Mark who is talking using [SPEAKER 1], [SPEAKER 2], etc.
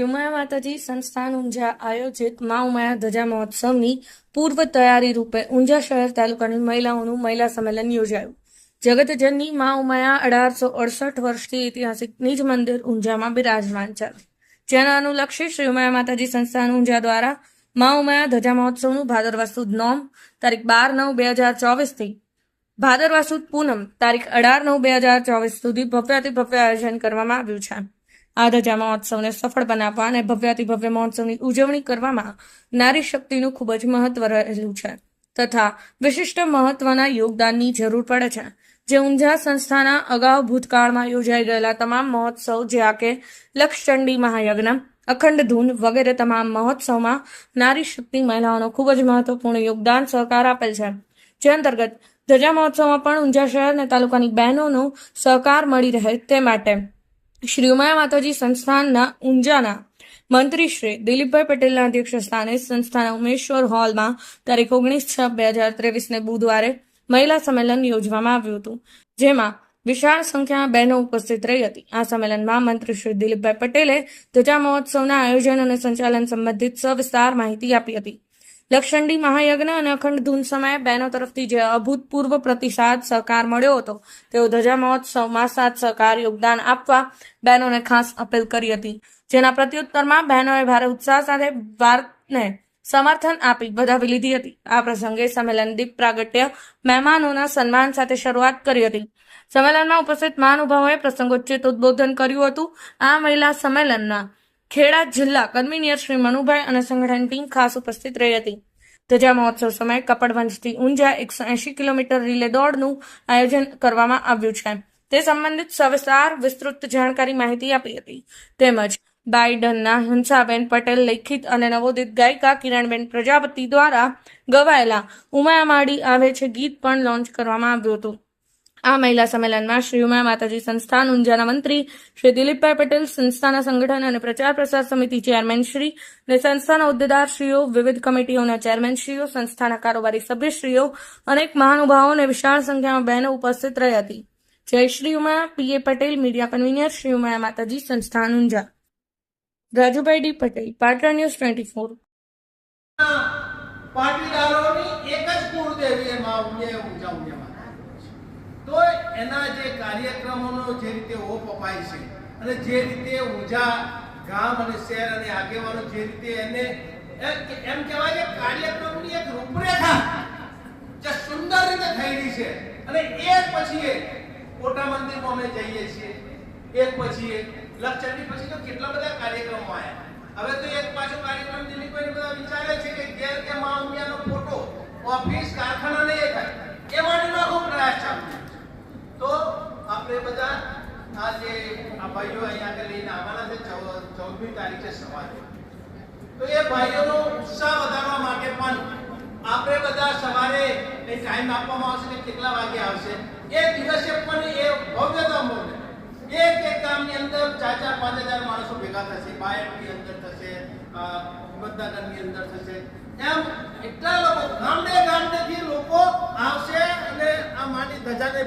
[SPEAKER 1] શ્રી માતાજી સંસ્થાન ઊંઝા આયોજિત મા ઉમાયા ધજા મહોત્સવની પૂર્વ તૈયારી રૂપે ઊંઝા શહેર તાલુકાની મહિલાઓનું મહિલા સંમેલન યોજાયું. જગતજનની મા ઉમાયા અઢારસો અડસઠ વર્ષથી ઐતિહાસિક નિજ મંદિર ઊંઝામાં બિરાજમાન છે. જેના અનુલક્ષે શ્રી ઉમાયા માતાજી સંસ્થાન ઊંઝા દ્વારા મા ઉમાયા ધજા મહોત્સવનું ભાદરવા સુદ નોમ તારીખ બાર નવ બે હજાર ચોવીસથી ભાદરવા સુદ પૂનમ તારીખ અઢાર નવ બે હજાર ચોવીસ સુધી ભવ્યાતિ ભવ્ય આયોજન કરવામાં આવ્યું છે. આ ધજા મહોત્સવને સફળ બનાવવા અને ભવ્યાતિ ભવ્ય મહોત્સવની ઉજવણી કરવામાં નારી શક્તિનું ખૂબ જ મહત્વ રહેલું છે તથા વિશિષ્ટ મહત્વના યોગદાનની જરૂર પડે છે. જે ઊંઝા સંસ્થાના અગાઉ ભૂતકાળમાં યોજાઈ ગયેલા તમામ મહોત્સવ, જ્યાં કે લક્ષચંડી મહાયજ્ઞ, અખંડ ધૂન વગેરે તમામ મહોત્સવમાં નારી શક્તિ મહિલાઓનો ખૂબ જ મહત્વપૂર્ણ યોગદાન સહકાર આપેલ છે. જે અંતર્ગત ધજા મહોત્સવમાં પણ ઊંઝા શહેર અને તાલુકાની બહેનોનો સહકાર મળી રહે તે માટે શ્રી ઉમાયા માતાજી સંસ્થાનના ઊંઝાના મંત્રી શ્રી દિલીપભાઈ પટેલના અધ્યક્ષ સ્થાને સંસ્થાના ઉમેશ્વર હોલમાં તારીખ ઓગણીસ છ બે હજાર ત્રેવીસને બુધવારે મહિલા સંમેલન યોજવામાં આવ્યું હતું, જેમાં વિશાળ સંખ્યામાં બહેનો ઉપસ્થિત રહી હતી. આ સંમેલનમાં મંત્રી શ્રી દિલીપભાઈ પટેલે ધજા મહોત્સવના આયોજન અને સંચાલન સંબંધિત સવિસ્તાર માહિતી આપી હતી. લક્ષંડી મહાયજ્ઞ અને અખંડ ધૂન સમયે બહેનો તરફથી જે અભૂતપૂર્વ પ્રતિસાદ સહકાર મળ્યો હતો, તેઓ ધજા મહોત્સવમાં સાથ સહકાર યોગદાન આપવા બહેનોને ખાસ અપીલ કરી હતી. જેના પ્રત્યુત્તરમાં બહેનોએ ભારે ઉત્સાહ સાથે વાતને સમર્થન આપી વધાવી લીધી હતી. આ પ્રસંગે સંમેલન દીપ પ્રાગટ્ય મહેમાનોના સન્માન સાથે શરૂઆત કરી હતી. સંમેલનમાં ઉપસ્થિત મહાનુભાવોએ પ્રસંગોચિત ઉદબોધન કર્યું હતું. આ મહિલા સંમેલનના ખેડા જિલ્લા કન્વીનિયર શ્રી મનુભાઈ અને સંગઠન ટીમ ખાસ ઉપસ્થિત રહી હતી. ધજા મહોત્સવ સમયે કપડવંજથી ઊંઝા એકસો એંશી કિલોમીટર રિલે દોડનું આયોજન કરવામાં આવ્યું છે. તે સંબંધિત સવિસ્તાર, વિસ્તૃત જાણકારી માહિતી આપી હતી. તેમજ બાઇડનના હંસાબેન પટેલ લેખિત અને નવોદિત ગાયિકા કિરણબેન પ્રજાપતિ દ્વારા ગવાયેલા ઉમાયા માડી આવે છે ગીત પણ લોન્ચ કરવામાં આવ્યું હતું. આ મહિલા સંમેલનમાં શ્રી ઉમા માતાજી સંસ્થાન ઊંઝાના મંત્રી શ્રી દિલીપભાઈ પટેલ, સંસ્થાના સંગઠન અને પ્રચાર પ્રસાર સમિતિ ચેરમેન શ્રી અને સંસ્થાના હોદ્દેદારશ્રીઓ વિવિધ કમિટીઓના ચેરમેનશ્રીઓ સંસ્થાના કારોબારી સભ્યશ્રીઓ, અનેક મહાનુભાવો અને વિશાળ સંખ્યામાં બહેનો ઉપસ્થિત રહી હતી. જય Shri Uma P A Patel, media convener Shri Uma Mataji, Sansthan Unjha. Rajubhai D Patel, Patan news twenty four.
[SPEAKER 2] પાટીદારોની એક જ કુળદેવી એમાં ઉજે ઊંચા ઊંચામાં તો એના જે કાર્યક્રમોનો જે રીતે ઓપ અપાય છે અને જે રીતે ઊંઝા ગામ અને શહેર અને આગેવાનો જે રીતે એને, એ- એમ કહેવાય કે કાર્યક્રમની એક રૂપરેખા જે સુંદર રીતે થયેલી છે. અને એક પછી એક કોટા મંદિરમાં અમે જઈએ છીએ. એક પછી એક લક્ષચંડી પછી તો કેટલા બધા કાર્યક્રમો આવ્યા હવે તો એક પાછો કાર્યક્રમ દિલીપભાઈ બધા વિચારે છે કે ઘેર કે મા ઉમિયાનો ફોટો ઓફિસ કારખાના ને એ થાય એ માટેનો આખો પ્રયાસ ચાલુ છે. તો આપણે બધા આ આ ભાઈઓ અહીંયા આગળ લઈને આવવાના છે ચૌદમી તારીખે સવારે. તો એ ભાઈઓનો ઉત્સાહ વધારવા માટે પણ આપણે બધા સવારે એ ટાઈમ આપવામાં આવશે કે કેટલા વાગે આવશે. એ દિવસે પણ એ ભવ્યતા ભવ્ય એક એક ગામની અંદર ચાર ચાર, પાંચ હજાર માણસો ભેગા થશે. બાયડની અંદર થશે હિંમતનગરની અંદર થશે. એમ એટલા લોકો ગામડે ગામડેથી લોકો આવશે અને આ માની ધજાને